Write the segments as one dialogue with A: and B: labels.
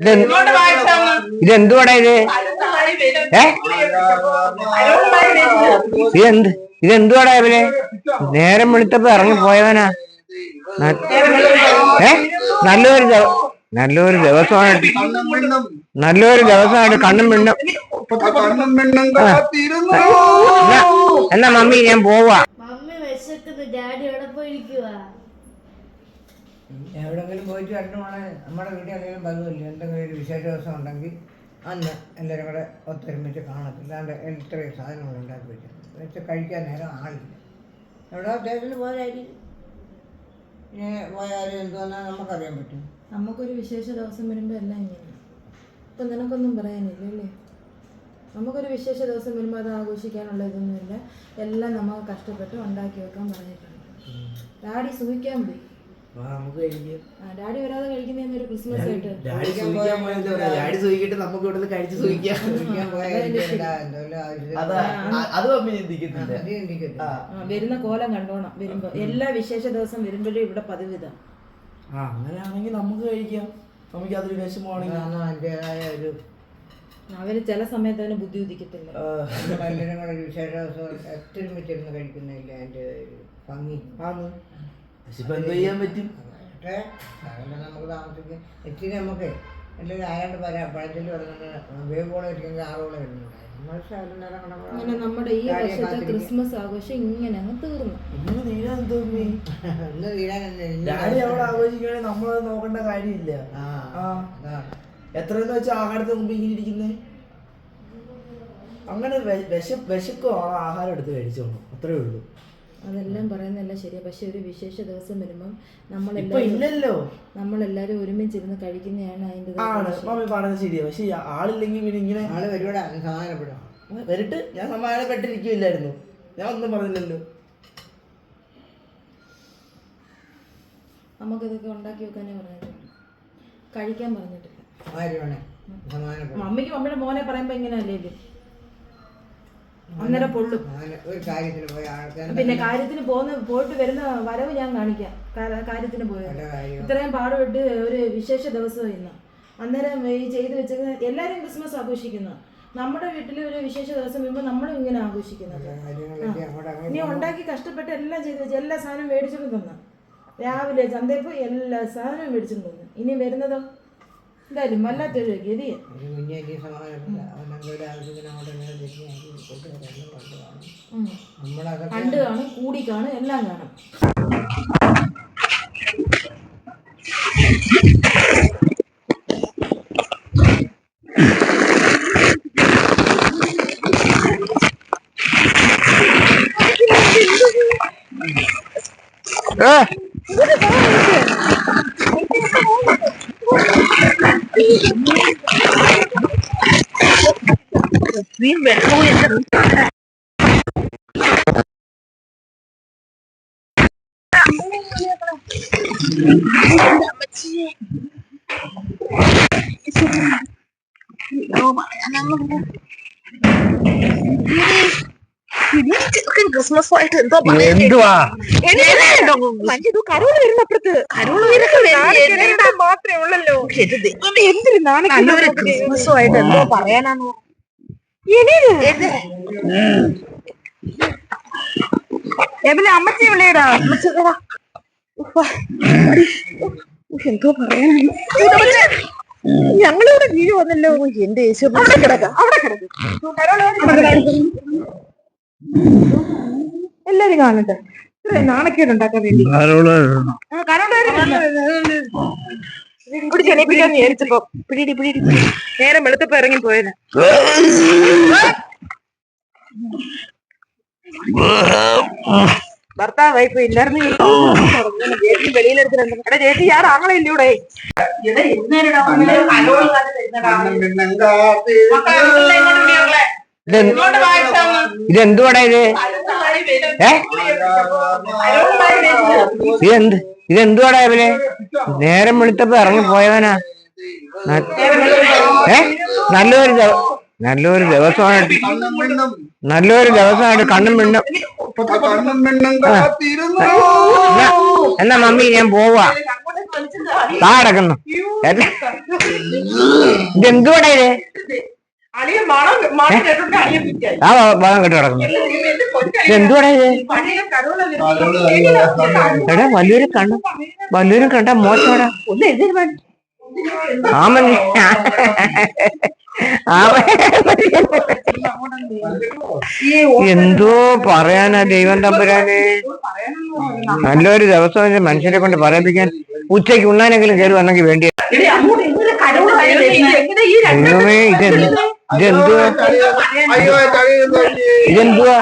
A: ഇതെന്ത് ഇതെന്തുവാടാ ഇത് ഏ ഇതെന്ത് ഇതെന്തുവാടാ ഇവർ നേരം വെളുത്തപ്പോ ഇറങ്ങി പോയവനാ ഏ നല്ലൊരു നല്ലൊരു ദിവസമാണ് നല്ലൊരു ദിവസമായിട്ട് കണ്ണും പെണ്ണും എന്നാ മമ്മി ഞാൻ പോവാ
B: മമ്മി വിശക്കുന്നു ഡാഡി എവിടെ പോയിരിക്കുവാ
C: എവിടെങ്കിലും പോയിട്ട് രണ്ടു മണി നമ്മുടെ വീട്ടിൽ എന്തെങ്കിലും ബന്ധമില്ല എന്തെങ്കിലും ഒരു വിശേഷ ദിവസം ഉണ്ടെങ്കിൽ അന്ന് എല്ലാവരും കൂടെ ഒത്തൊരുമിച്ച് കാണത്തില്ല. അല്ലാണ്ട് ഇത്രയും സാധനങ്ങൾ ഉണ്ടാക്കി വെച്ചിട്ടുണ്ട്. വെച്ച് കഴിക്കാൻ നേരം ആളില്ല. എവിടെ അദ്ദേഹത്തിന് പോയതായിരിക്കും ഇനി പോയാലും എന്തോന്നാ നമുക്കറിയാൻ പറ്റും.
D: നമുക്കൊരു വിശേഷ ദിവസം വരുമ്പോൾ എല്ലാം ഇങ്ങനെയാണ് ഇപ്പം നിനക്കൊന്നും പറയാനില്ല അല്ലേ നമുക്കൊരു വിശേഷ ദിവസം വരുമ്പോൾ അത് ആഘോഷിക്കാനുള്ള ഇതൊന്നുമില്ല. എല്ലാം നമ്മൾ കഷ്ടപ്പെട്ട് ഉണ്ടാക്കി വെക്കാൻ പറഞ്ഞിട്ടുണ്ട്. ഡാഡി സൂഹിക്കാൻ പോയി. ഡാഡി വരാതെ ഒരു ക്രിസ്മസ് ആയിട്ട്
E: ഡാഡി പോയത്. ഡാഡി നമുക്ക് ഇവിടെ കഴിച്ച് അതാ
D: വരുന്ന കോലം കണ്ടോണം വരുമ്പോ. എല്ലാ വിശേഷ ദിവസം വരുമ്പോഴും ഇവിടെ പതിവ് ഇതാ
E: അങ്ങനെയാണെങ്കിൽ നമുക്ക് കഴിക്കാം. നമുക്ക് അതൊരു വിഷമമാണെങ്കിൽ.
C: അതിന്റെതായ ഒരു
D: അവർ ചില സമയത്ത് അതിന് ബുദ്ധി ഉദിക്കത്തില്ല.
C: കൂടെ വിശേഷ ദിവസം ഒത്തൊരുമിച്ചിരുന്ന് കഴിക്കുന്നില്ല അതിന്റെ ഭംഗി.
E: ഇപ്പൊ എന്ത് ചെയ്യാൻ പറ്റും?
C: അതുകൊണ്ട് നമുക്ക് താമസിക്കും. ഇച്ചിരി നമുക്ക് എല്ലാവരും ആരാണ്ട് പറയാം. വേവോളം ഇരിക്കുന്നത് ആറോളം വരുന്നുണ്ട്
D: അങ്ങനെ നമ്മുടെ ഈ വർഷത്തെ ക്രിസ്മസ് ആഘോഷം ഇങ്ങനെ അങ്ങ് തീർന്നു.
E: ഇങ്ങനെ തീരാൻ തോന്നി
C: ഇന്ന് തീരാൻ തന്നെ ഇന്ന്
E: ഡാഡി അവിടെ ആഘോഷിക്കുകയാണെങ്കിൽ നമ്മളത് നോക്കേണ്ട കാര്യമില്ല.
C: ആ
E: ആ.
C: അതാണ്.
E: എത്രയെന്ന് വെച്ചാൽ ആഹാരത്തിന് മുമ്പ് ഇങ്ങനെ ഇരിക്കുന്നേ? അങ്ങനെ വെ- വിശ വിശക്കുവാണോ ആഹാരം എടുത്ത് കഴിച്ചോളൂ. അത്രേ ഉള്ളൂ.
D: അതെല്ലാം പറയുന്നതെല്ലാം ശരിയാ. പക്ഷെ ഒരു വിശേഷ ദിവസം വരുമ്പം
E: ഇപ്പൊ
D: നമ്മളെല്ലാരും ഒരുമിച്ചിരുന്ന് കഴിക്കുന്നതാണ് അതിന്റെ
E: ആണ്. മമ്മി പറഞ്ഞത് ശരിയാ. പക്ഷെ ആളില്ലെങ്കിൽ പിന്നെ ഇങ്ങനെ
C: ആൾ വരുവാടാ. സമാധാനപ്പെടും
E: വരിട്ട്. ഞാൻ സമാധാനപ്പെട്ടിരിക്കില്ലായിരുന്നു ഞാൻ ഒന്നും പറഞ്ഞില്ലല്ലോ.
D: നമുക്കിതൊക്കെ ഉണ്ടാക്കി വെക്കാനേ പറഞ്ഞിട്ടില്ല കഴിക്കാൻ പറഞ്ഞിട്ടില്ല.
C: ആര് വേണേ? സമാധാനപ്പെടും.
D: മമ്മിക്ക് മമ്മിയുടെ മോനെ പറയുമ്പോ ഇങ്ങനെ അല്ലേ അന്നേരം പൊള്ളും.
C: ഒരു കാര്യത്തിന് പോയ ആൾക്കാർ
D: പിന്നെ കാര്യത്തിന് പോകുന്ന പോയിട്ട് വരുന്ന വരവ് ഞാൻ കാണിക്കാം. കാര്യത്തിന് പോയത്. ഇത്രയും പാടുപെട്ട് ഒരു വിശേഷ ദിവസം ഇന്ന്. അന്നേരം ഈ ചെയ്തു വെച്ചേക്കുന്ന എല്ലാവരും ക്രിസ്മസ് ആഘോഷിക്കുന്നു. നമ്മുടെ വീട്ടിൽ ഒരു വിശേഷ ദിവസം വരുമ്പോൾ നമ്മളും ഇങ്ങനെ ആഘോഷിക്കുന്നത്.
C: ഇനി
D: നീ ഉണ്ടാക്കി കഷ്ടപ്പെട്ട് എല്ലാം ചെയ്ത് വെച്ച് എല്ലാ സാധനവും മേടിച്ചിട്ട് തന്നു രാവിലെ ചന്തയിൽ പോയി എല്ലാ സാധനവും മേടിച്ചിട്ട് തന്നു ഇനി വരുന്നതോ? എന്തായാലും വല്ലാത്തൊരു ഗതിയെ
C: ഒരു കുഞ്ഞേക്ക് സമാധാനപ്പെടില്ല അവനങ്ങളുടെ ആവശ്യത്തിന് അങ്ങോട്ട് ഇങ്ങനെ തിരിഞ്ഞ് കൂട്ടുകാരെല്ലാം കണ്ടു കാണും
D: ഉം.
C: നമ്മളതൊക്കെ
D: കണ്ട് കാണും കൂടി കാണും എല്ലാം കാണും
A: ഏ
F: ക്രിസ്മസ് ആയിട്ട് എന്തോ
A: എന്തുവാ?
F: കരോൾ വരുന്നപ്പുറത്ത് കരോൾ മാത്രമേ ഉള്ളല്ലോ. നല്ലൊരു ക്രിസ്മസുമായിട്ട് എന്തോ പറയാനാണോ എവിടെ അമ്മച്ചി വിളിയടാ അമ്മച്ചി ഇതാ. ഉവ്വ. ഉഫ്, എന്തോ പറയാനാണ് ഞങ്ങളിവിടെ വീട് വന്നല്ലോ. എന്റെ യേശു അവിടെ കിടക്കാം അവിടെ കിടക്കും. എല്ലാരും കാണട്ടെ. ഇത്രയും നാണക്കേട് ഉണ്ടാക്കാൻ വേണ്ടി. കൂടി ചെണിപ്പിക്കാൻ വിചാരിച്ചപ്പോ പിടിയിടി പിടിയിടി പിടി. നേരം വെളുത്തപ്പോ ഇറങ്ങി പോയത്. ഭർത്താവായി ഇപ്പൊ ഇല്ലായിരുന്നു ചേച്ചി വെളിയിലെടുത്തിട്ടുണ്ട് എടാ ചേച്ചി ഞാൻ ആങ്ങളെ ഇല്ലൂടെ
A: ഇതെന്ത് ഇതെന്തുവാടാ ഇത് ഏ? ഇതെന്ത് ഇതെന്തുവാടാ ഇവർ നേരം വെളുത്തപ്പോ ഇറങ്ങി പോയവനാ. ഏ? നല്ലൊരു നല്ലൊരു ദിവസമായിട്ട്
G: പെണ്ണും
A: നല്ലൊരു ദിവസമായിട്ട് കണ്ണും പിണ്ണും എന്നാ മമ്മി ഞാൻ പോവാ. താടക്കുന്നു ഇതെന്തുവാടാ ഇത്?
F: അളിയ മണം മണം കേട്ടോണ്ട് അളിയ പിറ്റായി
A: ആ ഭാഗം കെട്ടി കിടക്കുന്നു. ഇതെന്തുവാടാ ഇത്?
F: പഴയ കരോള
A: എടാ വലിയൊരു കണ്ട വലിയൊരു കണ്ട മോശമാടാ.
F: ഒന്ന് എഴുതി
A: ആമൻ. ആമൻ. എന്തോ പറയാനാ ദൈവം തമ്പുരാനെ. നല്ലൊരു ദിവസം മനുഷ്യരെ കൊണ്ട് പറയിപ്പിക്കാൻ ഉച്ചയ്ക്ക് ഉണ്ണാനെങ്കിലും കയറി വന്നെങ്കിൽ വേണ്ടി
F: എടി അങ്ങോട്ട്
A: ഇതെന്തുവാ? ഇതെന്തുവാ?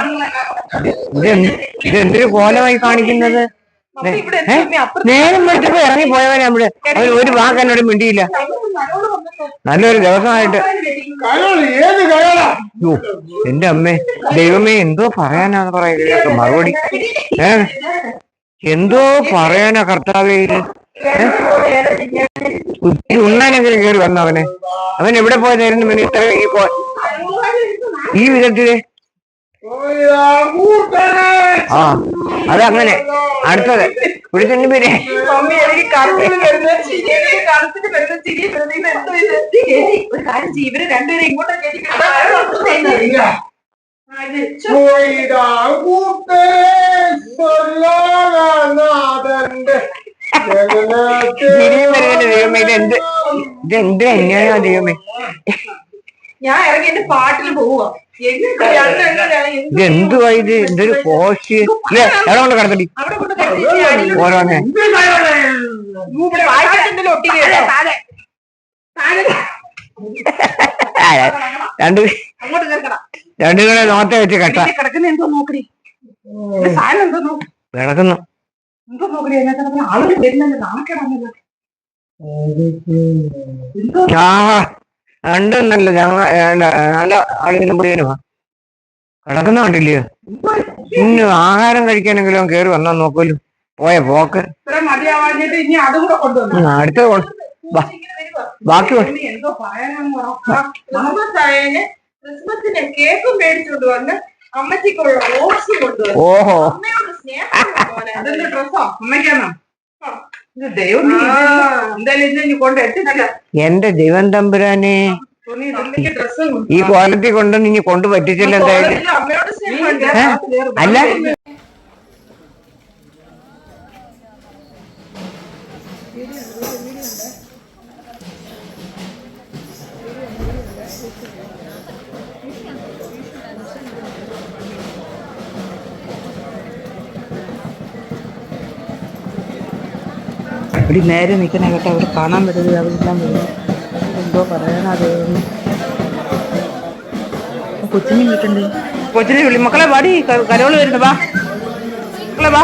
A: ഇതെന്ത് ഇതെന്തൊരു കോലമായി കാണിക്കുന്നത്? നേരം വെട്ടിപ്പോ ഇറങ്ങി പോയവനെ അവിടെ അവൻ ഒരു വാക്ക് എന്നോട് മിണ്ടിയില്ല. നല്ലൊരു ദിവസമായിട്ട്. എന്റെ അമ്മേ ദൈവമേ എന്തോ പറയാനാണ് പറയുന്നത് മറുപടി. ഏ? എന്തോ പറയാനാ കർത്താവേ ഉച്ചയ്ക്ക് ഉണ്ണാനെങ്കിലും കയറി വന്നവനെ അവൻ എവിടെ പോയതായിരുന്നു പിന്നെ ഇത്ര ഈ പോ ഈ
G: വിധത്തിൽ?
A: ആ അതങ്ങനെ അടുത്തത്. പിടിച്ചെണ്ണി
F: പിന്നെ കറുപ്പിന് ഇത് എന്തോ ഇത്
A: ദൈവമേ ദൈവമേ
F: ഞാൻ ഇറങ്ങി എന്റെ പാട്ടിൽ പോവുക എങ്ങനെ രണ്ടെണ്ണമാണ് എന്ത്
A: ഇതെന്തുവാ ഇത്? എന്തൊരു പോസ്റ്റ്? ഇല്ലേ? എവിടെ കൊണ്ട് കിടക്കടി. ഓരോന്നെ.
F: ഒട്ടി വീഴാതെ. താഴെ. താഴെ.
A: രണ്ടു
F: അങ്ങോട്ട് കേൾക്കടാ.
A: രണ്ടുപേരെ നോത്തെ വെച്ച് കെട്ട.
F: കിടക്കുന്ന എന്തോ നോക്കടി ഇത് സാധനം എന്തോ നോക്ക്
A: കിടക്കുന്നു
F: എന്തോ നോക്കടി അതിനകത്ത് കിടക്കുന്ന ആളുകൾ വരുന്നല്ലോ നാണക്കേടാണല്ലോ
A: നല്ല ആളുകളും മുഴുവനുമാ കിടക്കുന്ന കണ്ടില്ലയോ ഇന്ന് ആഹാരം കഴിക്കാനെങ്കിലും കേറി വന്നാ നോക്കൂലും പോയ പോക്ക്. അടുത്ത ബാക്കി
F: കേക്കും മേടിച്ചോണ്ട് വന്ന് അമ്മച്ചിക്കുള്ള ഓട്സ് കൊണ്ടുവന്നു
A: ഓഹോ.
F: സ്നേഹം അതെന്ത് ഡ്രസ്സോ? അമ്മയ്ക്കാണോ ഇത് ദൈവം നീ എന്തായാലും ഇന്ന് ഇനി കൊണ്ട് എത്തിച്ചില്ല.
A: എന്റെ ദൈവം തമ്പുരാനെ.
F: ഡ്രസ്സും
A: ഈ ക്വാളിറ്റി കൊണ്ടൊന്നും ഇനി കൊണ്ടു പറ്റിച്ചില്ല എന്തായാലും? അല്ല.
E: ഇവിടെ നേരെ നിൽക്കണേ കേട്ടോ അവിടെ കാണാൻ പറ്റരുത് അവരെല്ലാം വരുന്നു എന്തോ പറയാനാ കൊച്ചിനെ വിളിക്കണ്ടേ?
F: കൊച്ചിനെ വിളി മക്കളെ വാടി കരോൾ വരുന്നു വാ. മക്കളെ വാ.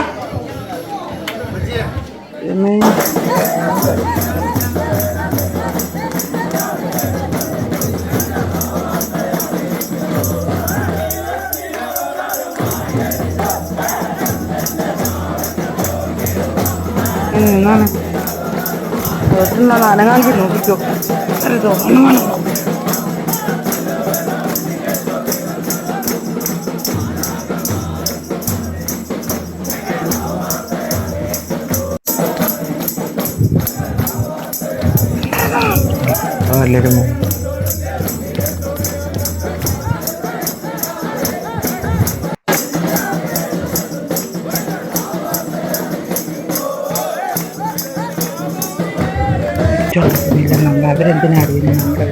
E: എന്നാണ്? അനങ്ങാങ്കി നോക്കിക്കോ. അത്ര തോന്നുന്നു
A: എല്ലാരും
E: അവരെന്തിനാ അറിയുന്നത് നമ്മുടെ